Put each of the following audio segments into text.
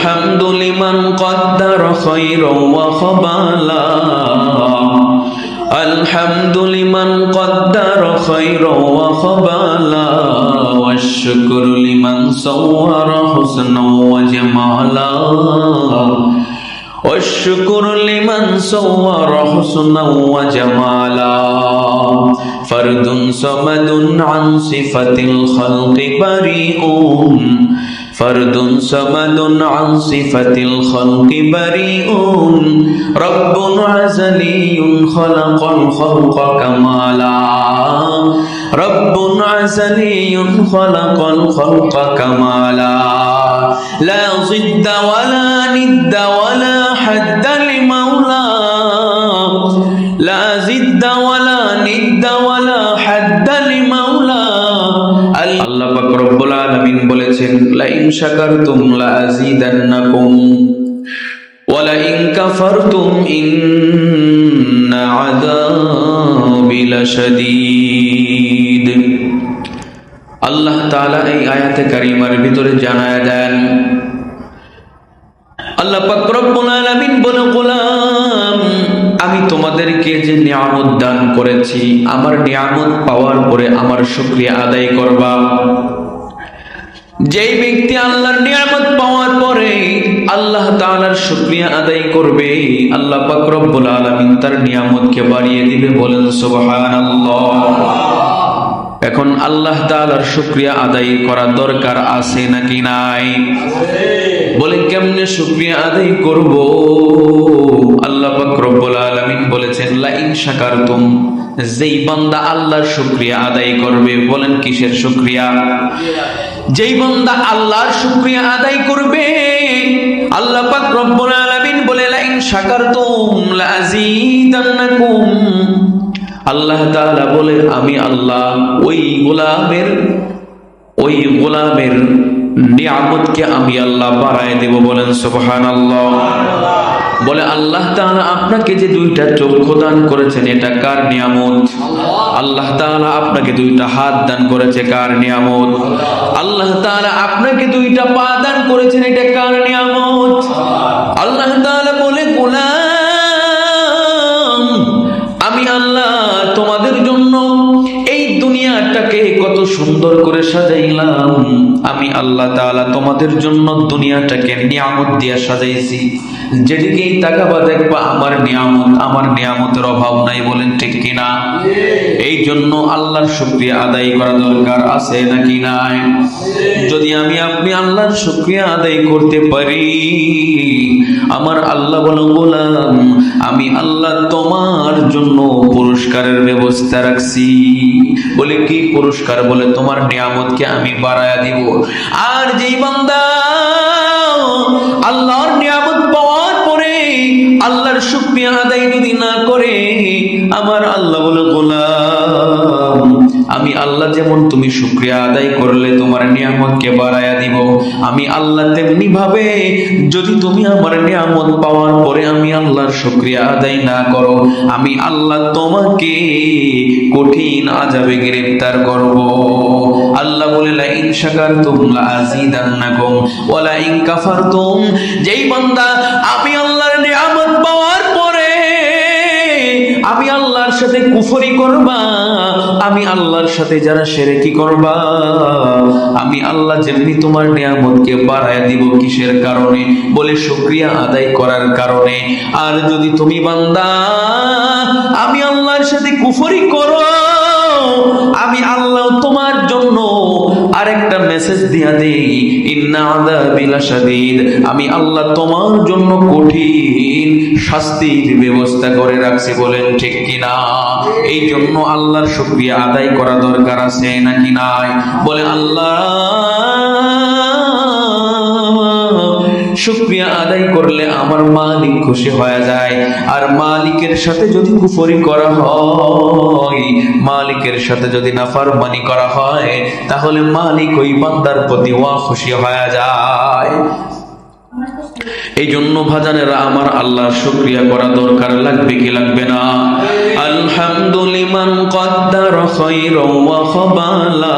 الحمد لمن قدر خيرا وخبالا الحمد لمن قدر خيرا وخبالا والشكر لمن صور حسنا وجمالا والشكر لمن صور حسنا وجمالا فرد صمد عن صفة الخلق بريء فرد صمد عن صفة الخلق بريء. رب عزلي خلق الخلق كمالا. رب عزلي خلق الخلق كمالا. لا ضد ولا ند ولا حد لمولاه ওয়া কাফারতুম ইন্না আযাবি লাশাদীদ। আল্লাহ তাআলা এই আয়াতে কারিমার ভিতরে জানায় দেন, আল্লাহ পাক রব্বুল আলামিন গোলাম, আমি তোমাদেরকে যে নিয়ামত দান করেছি, আমার নিয়ামত পাওয়ার পরে আমার শুকরিয়া আদায় করবা। যেই ব্যক্তি আল্লাহর নিয়ামত পাওয়ার পরে আল্লাহ তাআলার শুকরিয়া আদায় করবে, আল্লাহ পাক রব্বুল আলামিন তার নিয়ামতকে বাড়িয়ে দিবে বলেন সুবহানাল্লাহ। এখন আল্লাহ তাআলার শুকরিয়া আদায় করা দরকার আছে নাকি নাই? বলে কেমনে শুকরিয়া আদায় করব? আল্লাহ পাক আলামিন বলেছেন লা ইন শাকারতুম যেই বান্দা আল্লাহর শুকরিয়া আদায় করবে, বলেন কিসের শুকরিয়া? যেই বান্দা আল্লাহর শুক্রিয়া আদায় করবে, আল্লাহ পাক রব্বুল আলামিন বলে লা ইন শাকারতুম লা আযীদান্নাকুম আল্লাহ তাআলা বলে, আমি আল্লাহ ওই গোলামের ওই গোলামের নিয়ামতকে আমি আল্লাহ বাড়ায় দেব বলেন সুবহানাল্লাহ। বলে আল্লাহ তাআলা আপনাকে যে দুইটা চক্ষু দান করেছেন, এটা কার নিয়ামত? আল্লাহ তাআলা আপনাকে দুইটা হাত দান করেছে, কার নিয়ামত? আল্লাহ তাআলা আপনাকে দুইটা পা দান করেছেন, এটা কার নিয়ামত? আল্লাহ তাআলা বলে, গোলাম, আমি আল্লাহ তোমাদের জন্য এই দুনিয়াটাকে কত সুন্দর করে সাজাইলাম। আমি আল্লাহ তাআলা তোমাদের জন্য দুনিয়াটাকে নিয়ামত দিয়ে সাজাইছি। যেদিকেই তাকাবা দেখবা আমার নিয়ামত, আমার নিয়ামতের অভাব নাই বলেন ঠিক কিনা? এই জন্য আল্লাহর শুকরিয়া আদায় করা দরকার আছে নাকি নাই? যদি আমি আপনি আল্লাহর শুকরিয়া আদায় করতে পারি, আমার আল্লাহ বলো গোলাম, আমি আল্লাহ তোমার জন্য পুরস্কারের ব্যবস্থা রাখছি। বলে কি পুরস্কার? বলে, তোমার নিয়ামতকে আমি বাড়ায়া দিব। আর যেই বান্দা আল্লাহর নিয়ামত পাওয়ার পরে আল্লাহর শুক্রিয়া আদায় যদি না করে, আমার আল্লাহ বলে, গোলাম আমি আল্লাহ যেমন তুমি শুকরিয়া আদায় করলে তোমার নিয়ামতকে বাড়ায়া দিব? আমি আল্লাহ তেমনি ভাবে যদি তুমি আমার নিয়ামত পাওয়ার পরে আমি আল্লাহর শুকরিয়া আদায় না করো, আমি আল্লাহ তোমাকে কঠিন আজাবে গ্রেফতার করব। আল্লাহ বলে লা ইন শাকারতুম লা আযীদান্নাকুম ওয়া লা ইন কাফারতুম। যেই বান্দা, আমি আল্লাহর সাথে কুফরি করবা, আমি আল্লাহর সাথে যারা সেরেকি করবা, আমি আল্লাহ যেমনি তোমার নিয়ামতকে বাড়ায় দিব কিসের কারণে? বলে শুক্রিয়া আদায় করার কারণে। আর যদি তুমি বান্দা, আমি আল্লাহর সাথে কুফরি করো, আমি আল্লাহ মেসেজ দিয়া দেই, ইন্না আযাবি লাশাদীদ, আমি আল্লাহ তোমার জন্য কঠিন শাস্তির ব্যবস্থা করে রাখছি। বলেন, ঠিক কিনা এই জন্য আল্লাহর শুকরিয়া আদায় করা দরকার আছে নাকি নাই? বলে, আল্লাহ শুক্রিয়া আদায় করলে আমার মালিক খুশি হয়ে যায়। আর মালিকের সাথে যদি কুফরি করা হয়, মালিকের সাথে যদি নাফরমানি করা হয়, তাহলে মালিক ওই বান্দার প্রতি ওয়া খুশি হয়ে যায়। এই জন্য ভাজানেরা আমার আল্লাহর শুক্রিয়া করা দরকার। লাগবে কি লাগবে না? আলহামদুলিমান কদ্দার খায়রা ওয়া খাবালা।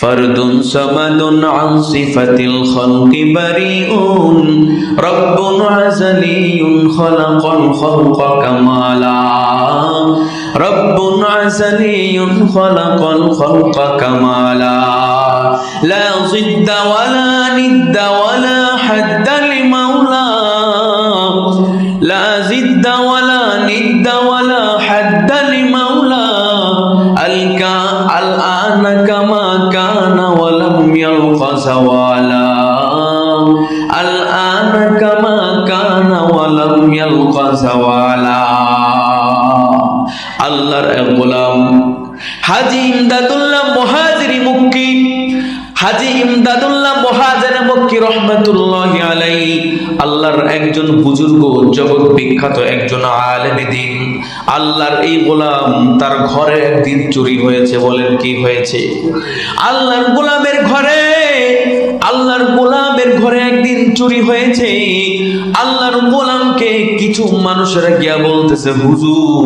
فرد صمد عن صفة الخلق بريء. رب عزلي خلق الخلق كمالا. رب عزلي خلق الخلق كمالا. لا ضد ولا ند ولا حد لمولى لا زد ولا ند ولا يلق زوالا الآن كما كان ولم يلق زوالا আল্লাহর এক গোলাম হাজি ইমদাদুল্লাহ মহাজিরি মুক্কি হাজি ইমদাদুল্লাহ মহাজের মক্কি রহমতুল্লাহ আলাই আল্লাহর একজন বুজুর্গ জগৎ বিখ্যাত একজন আলেমে দিন আল্লাহর এই গোলাম তার ঘরে একদিন চুরি হয়েছে বলেন কি হয়েছে আল্লাহর গোলামের ঘরে আল্লাহর গোলামের ঘরে একদিন চুরি হয়েছে। আল্লাহর গোলামকে কিছু মানুষেরা গিয়া বলতেছে, হুজুর,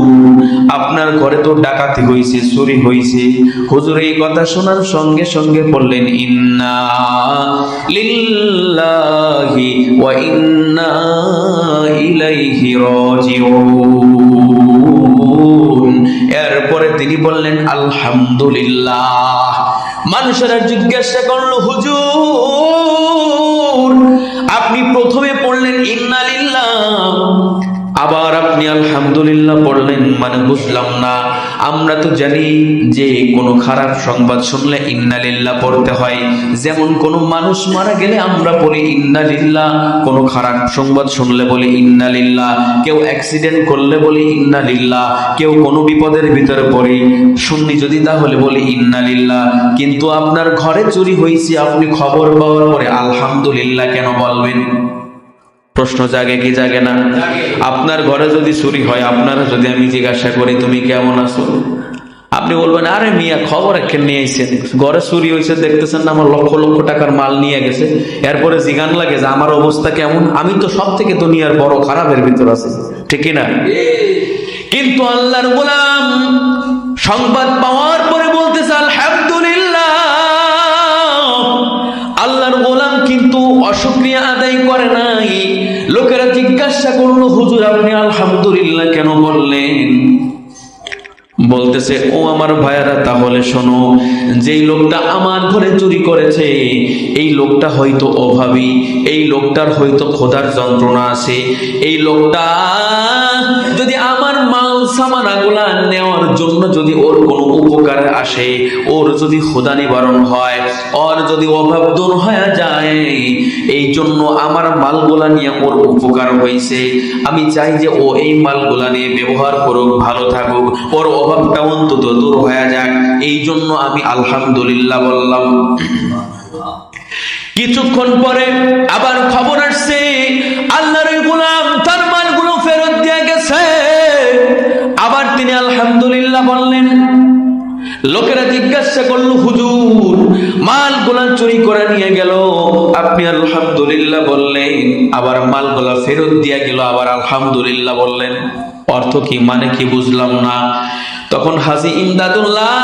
আপনার ঘরে তো ডাকাতি হয়েছে চুরি হয়েছে হুজুর এই কথা শোনার সঙ্গে সঙ্গে বললেন, ইন্না লিল্লাহি ওয়া ইন্না ইলাইহি রাজিউন। এরপরে তিনি বললেন, আলহামদুলিল্লাহ। মানুষেরা জিজ্ঞাসা করল হুজুর আপনি প্রথমে পড়লেন ইন্নালিল্লাহ আবার আপনি আলহামদুলিল্লাহ পড়লেন মানে বুঝলাম না। আমরা তো জানি যে কোনো খারাপ সংবাদ শুনলে ইন্নালিল্লাহ পড়তে হয়। যেমন কোনো মানুষ মারা গেলে আমরা বলি ইন্নালিল্লাহ, কোনো খারাপ সংবাদ শুনলে বলি ইন্নালিল্লাহ, কেউ অ্যাক্সিডেন্ট করলে বলি ইন্নালিল্লাহ, কেউ কোনো বিপদের ভিতরে পড়ে। শুননি যদি তাহলে বলি ইন্নালিল্লাহ। কিন্তু আপনার ঘরে চুরি হয়েছে আপনি খবর পাওয়ার পরে আলহামদুলিল্লাহ কেন বলবেন? প্রশ্ন জাগে কি জাগে না? আপনার ঘরে যদি চুরি হয়, আপনারা যদি আমি জিজ্ঞাসা করি, তুমি কেমন আছো? আপনি বলবেন, আরে মিয়া, খবর একখান নিয়ে আইছেন। ঘরে চুরি হয়েছে দেখতেছেন না, আমার লক্ষ লক্ষ টাকার মাল নিয়ে গেছে। এরপরে জিগান লাগে যে, আমার অবস্থা কেমন? আমি তো সব থেকে দুনিয়ার বড় খারাপের ভিতর আছি। ঠিক না কিন্তু আল্লাহর গোলাম সংবাদ পাওয়ার পরে বলতেছে, আলহামদুলিল্লাহ। আল্লাহর গোলাম কিন্তু অশুক্রিয়া আদায় করে নাই। জিজ্ঞাসা করল হুজুর আপনি আলহামদুলিল্লাহ কেন বললেন? বলতেছে, ও আমার ভাইয়ারা, তাহলে শোনো, যেই লোকটা আমার ঘরে চুরি করেছে, এই লোকটা হয়তো অভাবী, এই লোকটার হয়তো খোদার যন্ত্রণা আছে, এই লোকটা যদি আমার মাল সামানাগুলা নেওয়ার জন্য যদি ওর কোনো উপকার আসে, ওর যদি খোদা নিবারণ হয়, ওর যদি অভাব দূর হয়ে যায়, এই জন্য আমার মালগুলা নিয়ে ওর উপকার হয়েছে। আমি চাই যে ও এই মালগুলা নিয়ে ব্যবহার করুক, ভালো থাকুক, ওর অভাবটা অন্তত দূর হয়ে যাক এই জন্য আমি আলহামদুলিল্লাহ বললাম। কিছুক্ষণ পরে আবার খবর আসছে, আল্লাহর গোলাম তার মালগুলো ফেরত দিয়ে গেছে। আবার তিনি আলহামদুলিল্লাহ বললেন, লোকেরা জিজ্ঞাসা করল, হুজুর, মালগুলা চুরি করে নিয়ে গেল। আপনি আলহামদুলিল্লাহ বললেন, আবার মালগুলা ফেরত দিয়ে গেল, আবার আলহামদুলিল্লাহ বললেন। অর্থ কি? মানে কি বুঝলাম না। তখন হাজি ইমদাদুল্লাহ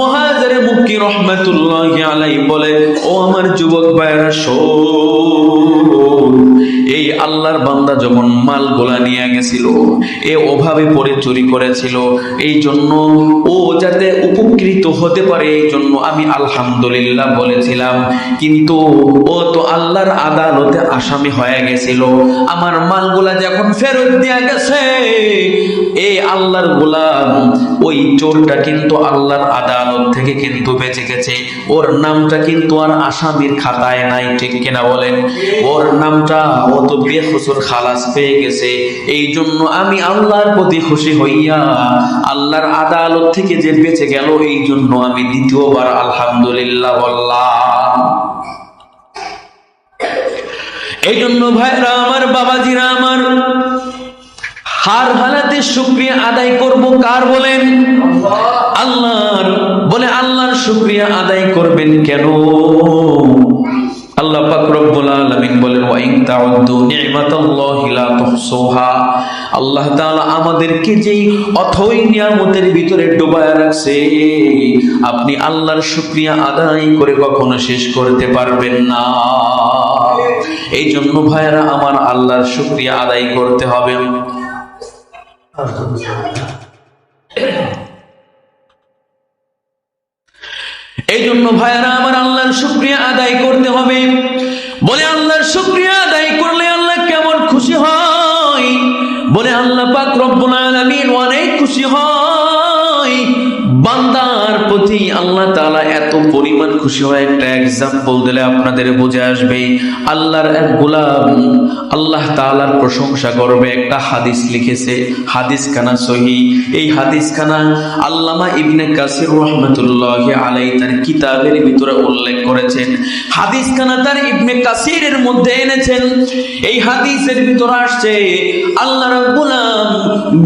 মহাজারে মুক্তি রহমাতুল্লাহ আলাই বলে, ও আমার যুবক ভাইরা শোন, এই আল্লাহর বান্দা যখন মাল গোলা নিয়ে গেছিল, এ ওভাবে পরে চুরি করেছিল, এই জন্য ও যাতে উপকৃত হতে পারে, এই জন্য আমি আলহামদুলিল্লাহ বলেছিলাম। কিন্তু ও তো আল্লাহর আদালতে আসামি হয়ে গেছিল। আমার মালগুলা যখন ফেরত দেয়া গেছে এই আল্লাহর গোলাম, ওই চোরটা কিন্তু আল্লাহর আদালত থেকে কিন্তু বেঁচে গেছে। ওর নামটা কিন্তু আর আসামির খাতায় নাই, ঠিক কিনা বলেন? ওর নামটা ও তো বেখসুর খালাস পেয়ে গেছে। এই জন্য আমি আল্লাহর প্রতি খুশি হইয়া আল্লাহর আদালত থেকে যে বেঁচে গেল, এই জন্য আমি দ্বিতীয়বার আলহামদুলিল্লাহ বললাম। এই জন্য ভাইরা, আমার বাবাজিরা, আমার হার হালাতে শুক্রিয়া আদায় করব কার বলেন? আল্লাহর। বলে আল্লাহর শুক্রিয়া আদায় করবেন কেন? আপনি আল্লাহর শুকরিয়া আদায় করে কখনো শেষ করতে পারবেন না। এই জন্য ভাইরা আমার আল্লাহর শুকরিয়া আদায় করতে হবে। এই জন্য ভাইয়ারা আমার আল্লাহর শুক্রিয়া আদায় করতে হবে। বলে আল্লাহর শুক্রিয়া আদায় করলে আল্লাহ কেমন খুশি হয়? বলে আল্লাহ পাক রব্বুল আলামিন অনেক খুশি হয়। বান্দার প্রতি আল্লাহ তাআলা এত পরিমাণ খুশি হয়। একটা এক্সাম্পল দিলে আপনাদের বুঝে আসবে, আল্লাহর এক গোলাম আল্লাহ তাআলার প্রশংসা করবে। একটা হাদিস লিখেছে হাদিস খানা সহি। এই হাদিস খানা আল্লামা ইবনে কাসির রহমতুল্লাহ আলাই তার কিতাবের ভিতরে উল্লেখ করেছেন। হাদিস খানা তার ইবনে কাসিরের মধ্যে এনেছেন। এই হাদিসের ভিতরে আসছে আল্লাহ রাব্বুলাম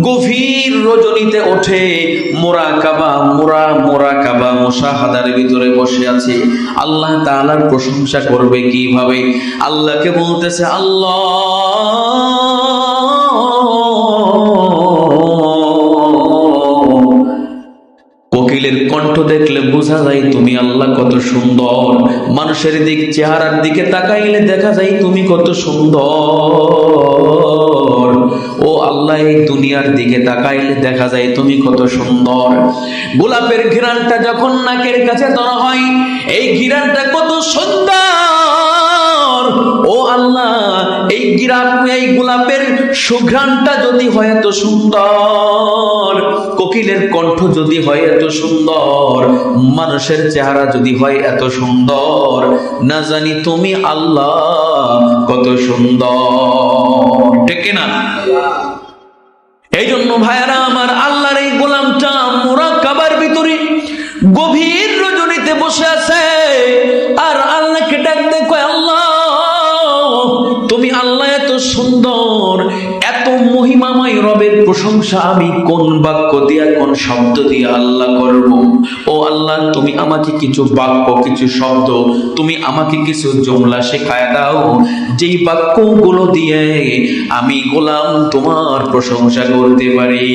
গভীর রজনীতে ওঠে মোরা মোরাকাবা মোরা মোরা মোরাকাবা মুশাহাদার ভিতরে বসে আছে। আল্লাহ তাআলার প্রশংসা করবে কীভাবে? আল্লাহকে বলতেছে, আল্লাহ! কণ্ঠ দেখলে বোঝা যায় তুমি আল্লাহ কত সুন্দর। মানুষের দিক, চেহারার দিকে তাকাইলে দেখা যায় তুমি কত সুন্দর। আল্লাহ এই দুনিয়ার দিকে তাকাইলে দেখা যায় তুমি কত সুন্দর। গোলাপের ঘিরানটা যখন নাকের কাছে ধরা হয়, এই ঘিরানটা কত সুন্দর। ও আল্লাহ, এই এই গোলাপের যদি হয় এত সুন্দর, কোকিলের কণ্ঠ যদি হয় এত সুন্দর, মানুষের চেহারা যদি হয় এত সুন্দর, না জানি তুমি আল্লাহ কত সুন্দর। ঠিক না এই জন্য ভাইয়ারা আমার আল্লাহর প্রশংসা আমি কোন বাক্য দিয়া, কোন শব্দ দিয়ে আল্লাহ করব? ও আল্লাহ, তুমি আমাকে কিছু বাক্য, কিছু শব্দ, তুমি আমাকে কিছু জমলা শেখায় দাও। যেই বাক্যগুলো দিয়ে আমি গোলাম, তোমার প্রশংসা করতে পারি।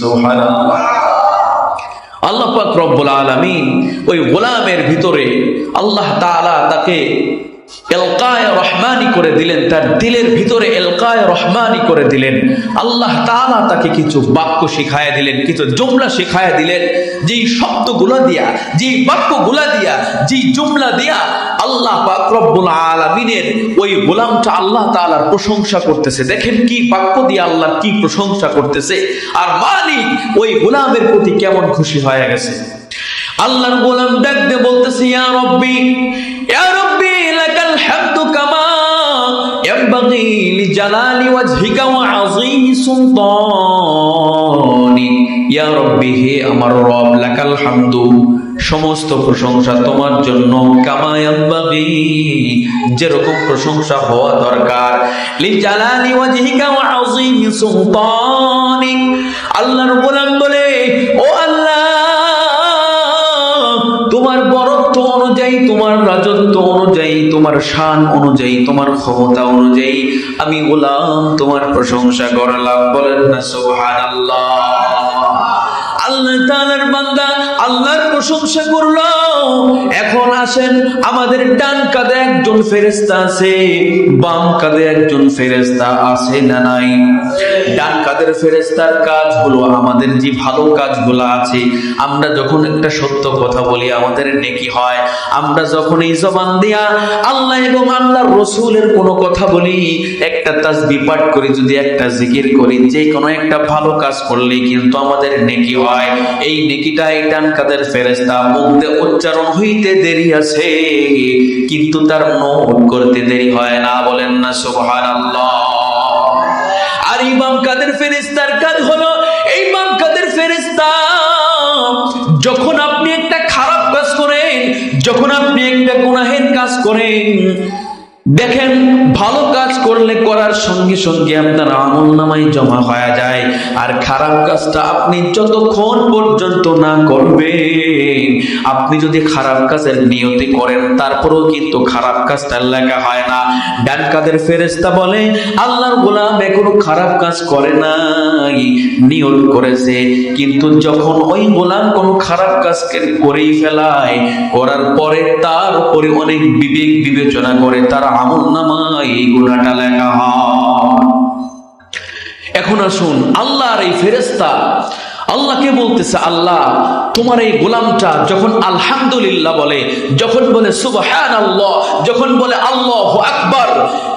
সুবহানাল্লাহ। আল্লাহ পাক রব্বুল আলামিন ওই গোলামের ভিতরে আল্লাহ তাকে এলকায় রহমানি করে দিলেন, তার দিলের ভিতরে এলকায় রহমানি করে দিলেন। আল্লাহ তাআলা তাকে কিছু বাক্য শিখায় দিলেন, কিছু জুমলা শিখায় দিলেন। যেই শব্দগুলা দিয়া, যেই বাক্যগুলা দিয়া, যেই জুমলা দিয়া আল্লাহ রব্বুল আলামিনের ওই গোলামটা আল্লাহ তাআলার প্রশংসা করতেছে। দেখেন কি বাক্য দিয়ে আল্লাহর কি প্রশংসা করতেছে। আর মালিক ওই গোলামের প্রতি কেমন খুশি হয়ে গেছে। আল্লাহর গোলাম ডাক দিয়ে বলতেছে ইয়া রব্বি আমার রব, লাকাল হামদু। সমস্ত প্রশংসা তোমার জন্য কামায়াম্বাগি যেরকম প্রশংসা হওয়া দরকার। লিজালালি ওয়াজহিকা আল্লাহর গোলাম বলে তোমার রাজত্ব অনুযায়ী, তোমার শান অনুযায়ী, তোমার ক্ষমতা অনুযায়ী আমি গোলাম, তোমার প্রশংসা করলাম বলেন না সোহান আল্লাহ তাআলার বান্দা আল্লাহর প্রশংসা করল। এখন আসেন, আমাদের ডান কাঁধে একজন ফেরেশতা আছে, বাম কাঁধে একজন ফেরেশতা আছে না নাই? ডান কাঁধের ফেরেশতার কাজ হলো আমাদের যে ভালো কাজগুলো আছে, আমরা যখন একটা সত্য কথা বলি, আমাদের নেকি হয়। আমরা যখন এই জবান দিয়া আল্লাহ এবং রসুলের কোনো কথা বলি, একটা তাসবি পাঠ করি, যদি একটা জিকির করি, যে কোনো একটা ভালো কাজ করলেই কিন্তু আমাদের নেকি হয়। এই নেকিটা ডান কাদের ফেরেস্তা মুখ দিয়ে উচ্চারণ হইতে দেরি আছে, কিন্তু তার নোট করতে দেরি হয় না, বলেন না সুবহানাল্লাহ। আর এই বাম কাদের ফেরেস্তার কাজ হলো এই বাম কাদের ফেরেস্তা যখন আপনি একটা খারাপ কাজ করেন, যখন আপনি একটা গুনাহের কাজ করেন, দেখেন করলে করার সঙ্গে সঙ্গে আপনার আমল নামাই জমা হয়ে যায়। আর খারাপ কাজটা আপনি যতক্ষণ পর্যন্ত না করবেন, আপনি যদি খারাপ কাজের নিয়তি করেন, তারপরেও কিন্তু খারাপ কাজটা লেখা হয় না। ডান কাদের ফেরেস্তা বলে, আল্লাহর গোলাম এখনও খারাপ কাজ করে নাই, নিয়ত করেছে। কিন্তু যখন ওই গোলাম কোনো খারাপ কাজকে করেই ফেলায়, করার পরে তার উপরে অনেক বিবেক বিবেচনা করে তার আমল নামায় এই গুণাটা এখন আসুন আল্লাহর এই ফেরেস্তা আল্লাহকে বলতেছে, আল্লাহ, তোমার এই গোলামটা যখন আলহামদুলিল্লাহ বলে, যখন বলে সুবহান আল্লাহ যখন বলে আল্লাহ আকবার,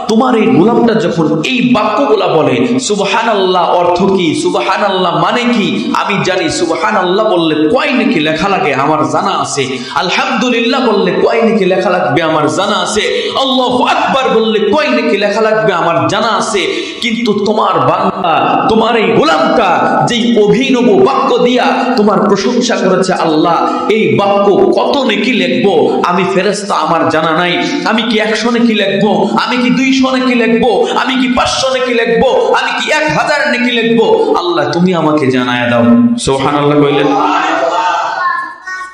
তোমার এই গোলামটা যখন এই বাক্যগুলা বলে সুবহান আল্লাহ অর্থ কি? সুবহান আল্লাহ মানে কি? আমি জানি সুবহান আল্লাহ বললে কয় নাকি লেখা লাগে? আমার জানা আছে। আলহামদুলিল্লাহ বললে কয় নাকি লেখা লাগবে? আমার জানা আছে। আল্লাহ আকবার বললে কয় নাকি লেখা লাগবে? আমার জানা আছে। কিন্তু তোমার বাংলা তোমার এই গোলামটা যেই অভিনব বাক্য দিয়া তোমার প্রশংসা করেছে আল্লাহ। এই বাক্য কত নাকি লিখব? আমি ফেরেস্তা আমার জানা নাই। আমি কি একশো নাকি লিখব? আমি কি দুইশো নাকি লিখব? আমি কি পাঁচশো নাকি লিখব? আমি কি এক হাজার নাকি লিখব? আল্লাহ তুমি আমাকে জানায় দাও। সোহান আল্লাহ কইলেন।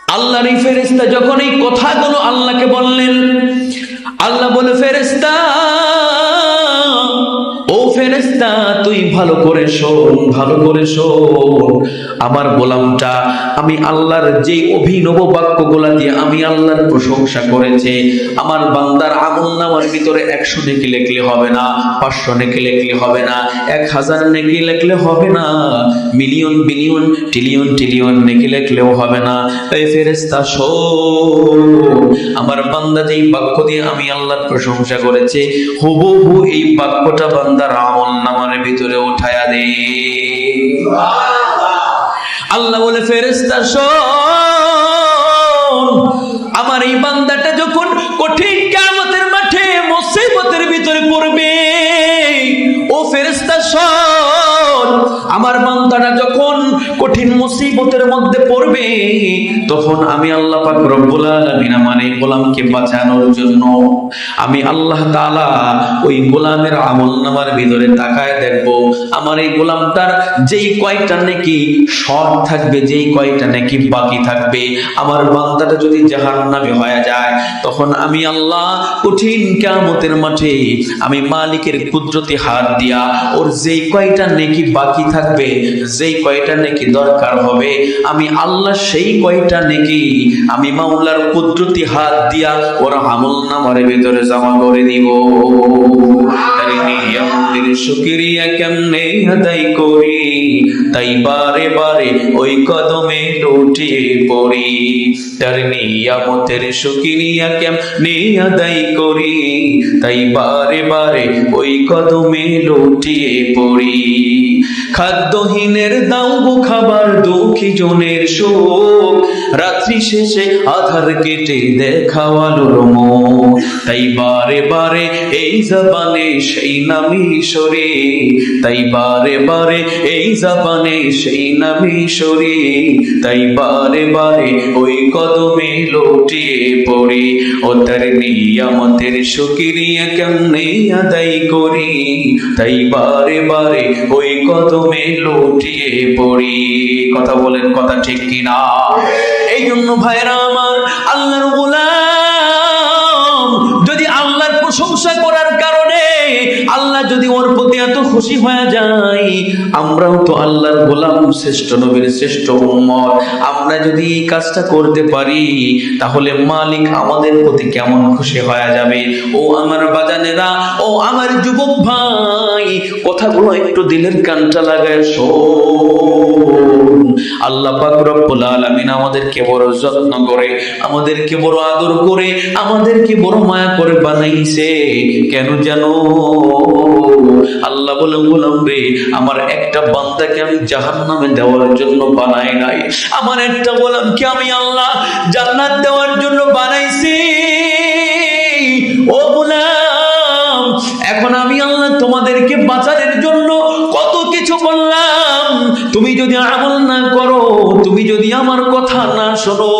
আল্লাহর এই ফেরেস্তা যখন এই কথাগুলো আল্লাহকে বললেন ভালো করে শোন, ভালো করে শোন। আমার গোলামটা, আমি আল্লাহর যে অভিনব বাক্যগুলা দিয়ে আমি আল্লাহর প্রশংসা করেছে, আমার বান্দার আমল নামার ভিতরে একশো নেকি লেখলে হবে না, পাঁচশো নেকি লেখলে হবে না, এক হাজার নেকি লেখলে হবে না, মিলিয়ন, বিলিয়ন ট্রিলিয়ন ট্রিলিয়ন নেকি লেখলেও হবে না। এই ফেরেস্তা শোন, আমার বান্দা যেই বাক্য দিয়ে আমি আল্লাহর প্রশংসা করেছে, হুবহু এই বাক্যটা বান্দার আমল নামার ভিতরে উঠায়া দে আল্লাহ বলে ফেরেস্তা আমার এই বান্দাটা যখন কঠিন কামতের মাঠে মুসিবতের ভিতরে পড়বে, ও ফেরেস্তা শোন। আমার বান্দাটা যখন কঠিন মুসিবতের মধ্যে পড়বে, তখন আমি আল্লাহ পাক রব্বুল আলামিন আমার এই গোলামকে বাঁচানোর জন্য আমি আল্লাহ তাআলা ওই গোলামের আমল নামার ভিতরে তাকায় দেখব। আমার এই গোলামটার যেই কয়টা নাকি শর্ট থাকবে, যেই কয়টা নাকি বাকি থাকবে, আমার বান্দাটা যদি জাহান্নামে হয়ে যায়, তখন আমি আল্লাহ কঠিন কিয়ামতের মাঠে আমি মালিকের কুদরতি হাত দিয়া ওর যেই কয়টা নেকি বাকি থাকবে, যেই কয়টা নেকি দরকার হবে, আমি আল্লাহ সেই কয়টা নেকি, আমি মাওলার কুদরতি হাত দিয়া ওরা আমল নামারে ভেতরে জমা করে দিব। শুকরিয়া কেমনে আদায় করি? তাই বারে বারে ওই কদমে পড়ি। তার নিয়ামতের শুকরিয়া কেমনে আদায় করি? তাই বারে বারে ওই কদমে লুটিয়ে পড়ি। খাদ্যহীনের দাও খাবার, দুঃখী জনের শোক রাত্রি শেষে আধার কেটে দেখাওয়ালো মুখ। তাই বারে বারে এই জবানে সেই নামি তাই বারে বারে এই জবানে সেই নামি তাই বারে বারে ওই কদমে লুটিয়ে পড়ি। ও তার নিয়ামতের শুকরিয়া কেমনে আদায় করি? তাই বারে বারে ওই কদমে লুটিয়ে পড়ি। কথা বলেন কথা ঠিক কিনা? এই জন্য ভাইরা আমার আল্লাহর খুশি হয়ে যায় আমরাও তো আল্লাহর গোলাম, শ্রেষ্ঠ নবীর শ্রেষ্ঠ উম্মত। আমরা যদি এই কাজটা করতে পারি, তাহলে মালিক আমাদের প্রতি কেমন খুশি হয়ে যাবে। ও আমার বাজানেরা, ও আমার যুবক ভাই, কথাগুলো একটু দিলের কানটা লাগায় শোন। আল্লাহ পাক রব্বুল আলামিন আমাদেরকে বড় যত্ন করে, আমাদেরকে বড় আদর করে, আমাদেরকে বড় মায়া করে বানাইছে। কেন জানো? আল্লাহ বলে বললাম রে আমার একটা বান্দাকে আমি জাহান্নামে দেওয়ার জন্য বানাই নাই। আমার একটা গোলামকে আমি আল্লাহ জান্নাত দেওয়ার জন্য বানাইছি। ও গোলাম, এখন আমি আল্লাহ তোমাদেরকে বাঁচানোর জন্য কত কিছু বললাম। তুমি যদি আমল না করো, তুমি যদি আমার কথা না শোনো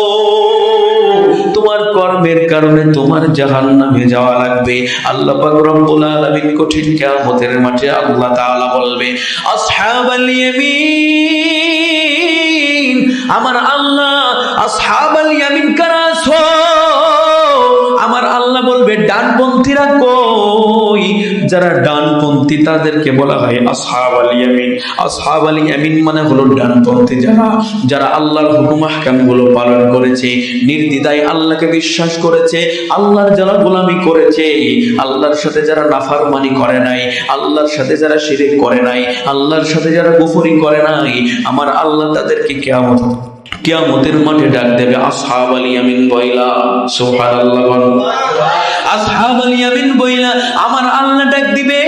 কারণে তোমার জাহান জাহান্নামে যাওয়া লাগবে। আল্লাহ পাক রব্বুল আলামিন কঠিন কিয়ামতের মাঠে আল্লাহ তাআলা বলবে, আসহাবাল ইয়ামিন। আমার আল্লাহ, আসহাবাল ইয়ামিন কারা বলবে, ডানপন্থীরা কই? যারা ডানপন্থী, তাদেরকে বলা হয় আসহাব আল ইয়ামিন। আসহাব আল ইয়ামিন মানে হলো ডানপন্থী যারা যারা আল্লাহর হুকুম আহকামগুলো পালন করেছে, নির্দ্বিধায় আল্লাহকে বিশ্বাস করেছে, আল্লাহর যারা গোলামি করেছে, আল্লাহর সাথে যারা নাফারমানি করে নাই, আল্লাহর সাথে যারা শিরিক করে নাই, আল্লাহর সাথে যারা কুফরি করে নাই, আমার আল্লাহ তাদেরকে কিয়ামত কিয়ামতের মাঠে ডাক দেবে, আসহাব আল ইয়ামিন বইলা। সুবহানাল্লাহ বলো। আসহাব আল ইয়ামিন বইলা। আমার আল্লাহ ডাক দিবে,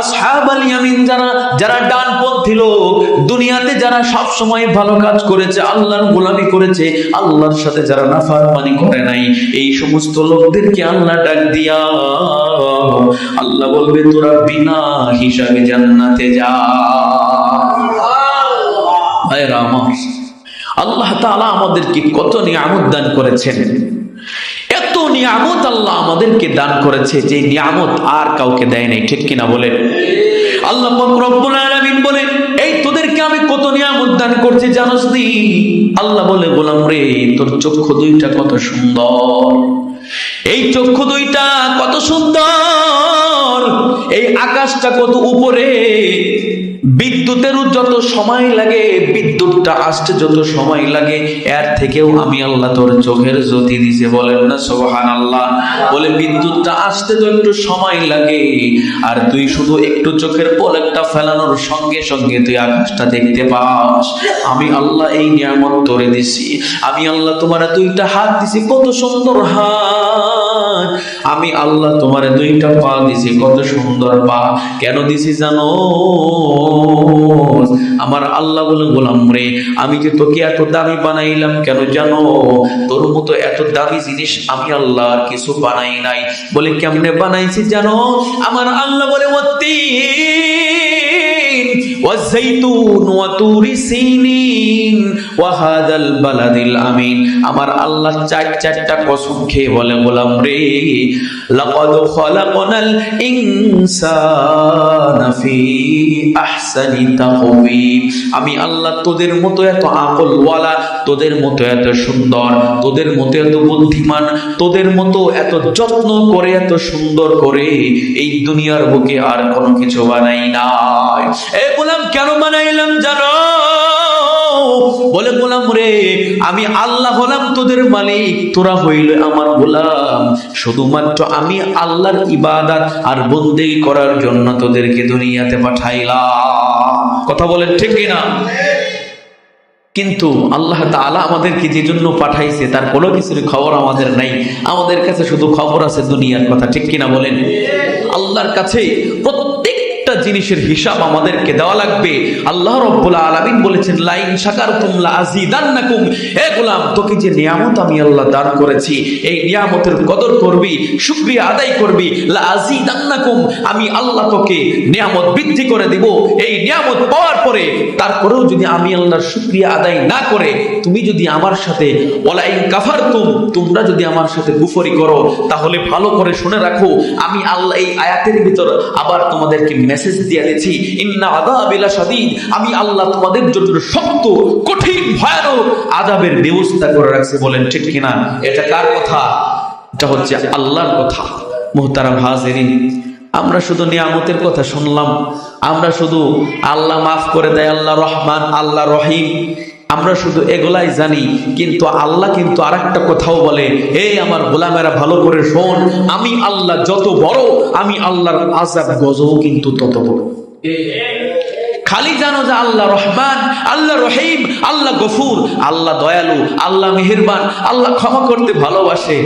আসহাব আল ইয়ামিন যারা যারা লোক, দুনিয়াতে যারা সব সময় ভালো কাজ করেছে, আল্লাহর গোলামি করেছে, আল্লাহর সাথে যারা নাফরমানি করে নাই, এই সমস্ত লোকদেরকে আল্লাহ ডাক দিয়া, আল্লাহ বলবে, তোরা বিনা হিসাবে জান্নাতে যা। ভাইরা আমার আল্লাহ তাআলা আমাদেরকে কত নিয়ামত দান করেছেন। এত নিয়ামত আল্লাহ আমাদেরকে দান করেছে যে নিয়ামত আর কাউকে দেয় নাই, ঠিক কিনা বলেন? আল্লাহ রব্বুল আলামিন বলে এই তোদেরকে আমি কত নিয়ামত দান করছি জানোস নি? আল্লাহ বলে, গোলাম রে, তোর চক্ষু দুইটা কত সুন্দর। এই চক্ষু দুইটা কত সুন্দর? এই আকাশটা কত উপরে? বিদ্যুতেরও যত সময় লাগে, বিদ্যুৎটা আসতে যত সময় লাগে, এর থেকেও আমি আল্লাহ তোর চোখের জ্যোতি দিছে। বলেন না সোহান আল্লাহ বলে, বিদ্যুৎটা আসতে তো একটু সময় লাগে, আর তুই শুধু একটু চোখের পলকটা ফেলানোর সঙ্গে সঙ্গে তুই আকাশটা দেখতে পাস। আমি আল্লাহ এই নিয়ামত তোরে দিছি। আমি আল্লাহ তোমার দুইটা হাত দিছি। কত সুন্দর হাত। আমি আল্লাহ তোমার দুইটা পা দিছি। কত সুন্দর পা। কেন দিছি জানো? আমার আল্লাহ বলে, গোলাম রে, আমি যে তোকে এত দামি বানাইলাম, কেন জানো? তোর মতো এত দামি জিনিস আমি আল্লাহ কিছু বানাই নাই। বলে, কেমনে বানাইছি জানো? আমার আল্লাহ বলে ওয়াত্তিন আমার আল্লাহ চার চারটা কসম খেয়ে বলে, গোলাম রে আমি আল্লাহ তোদের মতো এত আকল আকলওয়ালা, তোদের মতো এত সুন্দর, তোদের মতো এত বুদ্ধিমান, তোদের মতো এত যত্ন করে, এত সুন্দর করে এই দুনিয়ার বুকে আর কোনো কিছু বানাই নাই। এ কেন বানাইলাম জানো? বলে, গোলাম রে, আমি আল্লাহ হলাম তোদের মালিক, তোরা হইল আমার গোলাম। শুধুমাত্র আমি আল্লাহর ইবাদত আর বন্দেগী করার জন্য তোদেরকে দুনিয়াতে পাঠাইলাম। কথা বলেন ঠিক কিনা কিন্তু আল্লাহ তাআলা আমাদেরকে যে জন্য পাঠাইছে, তার কোনো কিছুর খবর আমাদের নাই। আমাদের কাছে শুধু খবর আছে দুনিয়ার কথা, ঠিক কিনা বলেন? আল্লাহর কাছে প্রত্যেকটা জিনিসের হিসাব আমাদেরকে দেওয়া লাগবে। আল্লাহ রব্বুল আলামিন বলেছেন, লাইন শাকারতুম লা আযীদান্নাকুম হে গোলাম, তোকে যে নিয়ামত আমি আল্লাহ দান করেছি, এই নিয়ামতের কদর করবি, শুকরিয়া আদায় করবি। লা আযীদান্নাকুম আমি আল্লাহ তোকে নিয়ামত বৃদ্ধি করে দিব। এই নিয়ামত পাওয়ার পরে তারপরেও যদি আমি আল্লাহর শুকরিয়া আদায় না করে, তুমি যদি আমার সাথে ওয়ালাইন কাফারতুম, তোমরা যদি আমার সাথে গুফরি করো, তাহলে ভালো করে শুনে রাখো। আমি আল্লাহ এই আয়াতের ভিতর আবার তোমাদেরকে মেসেজ দিয়ে ইন্না আদাবিলা সাদিদ আমি আল্লাহ তোমাদের জন্য শক্ত, কঠিন, ভয়ানক আদাবের ব্যবস্থা করে রাখছে, বলেন ঠিক কিনা? এটা কার কথা? এটা হচ্ছে আল্লাহর কথা। মোহতারাম হাজেরিন, আমরা শুধু নিয়ামতের কথা শুনলাম। আমরা শুধু আল্লাহ মাফ করে দেয়, আল্লাহ রহমান, আল্লাহ রহিম। আমরা শুধু এগুলাই জানি, কিন্তু আল্লাহ কিন্তু আরেকটা কথাও বলে, এই আমার গোলামেরা ভালো করে শোন, আমি আল্লাহ যত বড়, আমি আল্লাহর আজাব গজও কিন্তু তত বড়। খালি জানো যে আল্লাহ রহমান, আল্লাহ রহিম, আল্লাহ গফুর, আল্লাহ দয়ালু, আল্লাহ মেহেরবান, আল্লাহ ক্ষমা করতে ভালোবাসে।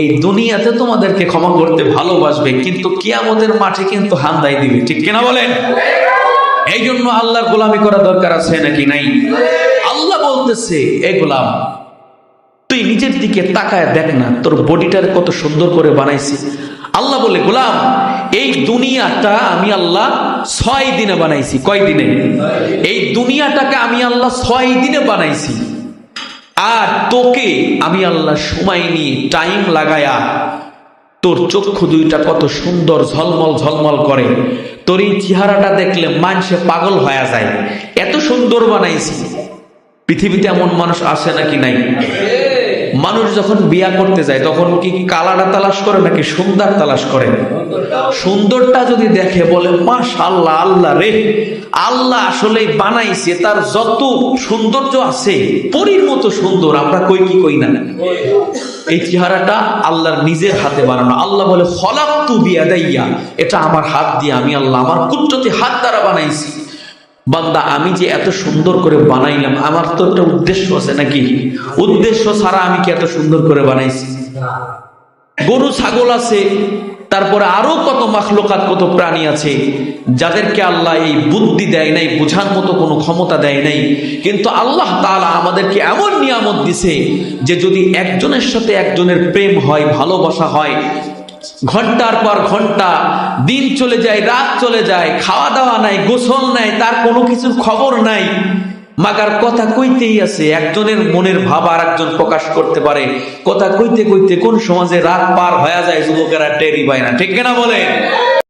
এই দুনিয়াতে তোমাদেরকে ক্ষমা করতে ভালোবাসবে, কিন্তু কিয়ামতের মাঠে কিন্তু হান্দাই দিবে, ঠিক কিনা বলেন? এই জন্য আল্লাহর গোলামি করা দরকার আছে নাকি নাই? বলতেছে, এ গোলাম, তুই নিজের দিকে তাকায় দেখ না, তোর বডিটার কত সুন্দর করে বানাইছি। আল্লাহ বলে, গোলাম, এই দুনিয়াটা আমি আল্লাহ ছয় দিনে বানাইছি। কয় দিনে? এই দুনিয়াটাকে আমি আল্লাহ ছয় দিনে বানাইছি। আর তোকে আমি আল্লাহ সময় নিয়ে টাইম লাগায়া, তোর চক্ষু দুইটা কত সুন্দর ঝলমল ঝলমল করে। তোর এই চেহারাটা দেখলে মানুষে পাগল হয়ে যায়। এত সুন্দর বানাইছি। পৃথিবীতে এমন মানুষ আসে নাকি নাই? মানুষ যখন বিয়া করতে যায়, তখন কি কালাটা তালাশ করে নাকি সুন্দর তালাশ করে? সুন্দরটা যদি দেখে বলে, মাশাআল্লাহ, আল্লাহ রে, আল্লাহ আসলে বানাইছে, তার যত সৌন্দর্য আছে, পরীর মতো সুন্দর, আমরা কই কি কই না? এই চেহারাটা আল্লাহর নিজের হাতে বানানো। আল্লাহ বলে ফলাক তু বিয়াদাইয়া, এটা আমার হাত দিয়ে আমি আল্লাহ, আমার কুদরতি হাত দ্বারা বানাইছি। বান্দা, আমি যে এত সুন্দর করে বানাইলাম, আমার তো একটা উদ্দেশ্য আছে নাকি? উদ্দেশ্য ছাড়া আমি কি এত সুন্দর করে বানাইছি? গরু, ছাগল আছে, তারপরে আরও কত মাখলোকাত, কত প্রাণী আছে, যাদেরকে আল্লাহ এই বুদ্ধি দেয় নাই, বোঝার মতো কোনো ক্ষমতা দেয় নাই। কিন্তু আল্লাহ তাআলা আমাদেরকে এমন নিয়ামত দিছে যে যদি একজনের সাথে একজনের প্রেম হয়, ভালোবাসা হয় ঘণ্টার পর ঘণ্টা, দিন চলে যায়, রাত চলে যায় খাওয়া দাওয়া নাই, গোসল নাই, তার কোনো কিছুর খবর নাই। মাগার কথা কইতেই আছে, একজনের মনের ভাব আর একজন প্রকাশ করতে পারে। কথা কইতে কইতে কোন সমাজে রাত পার হয়ে যায়, যুবকেরা টেরি পায় না, ঠিক কিনা বলে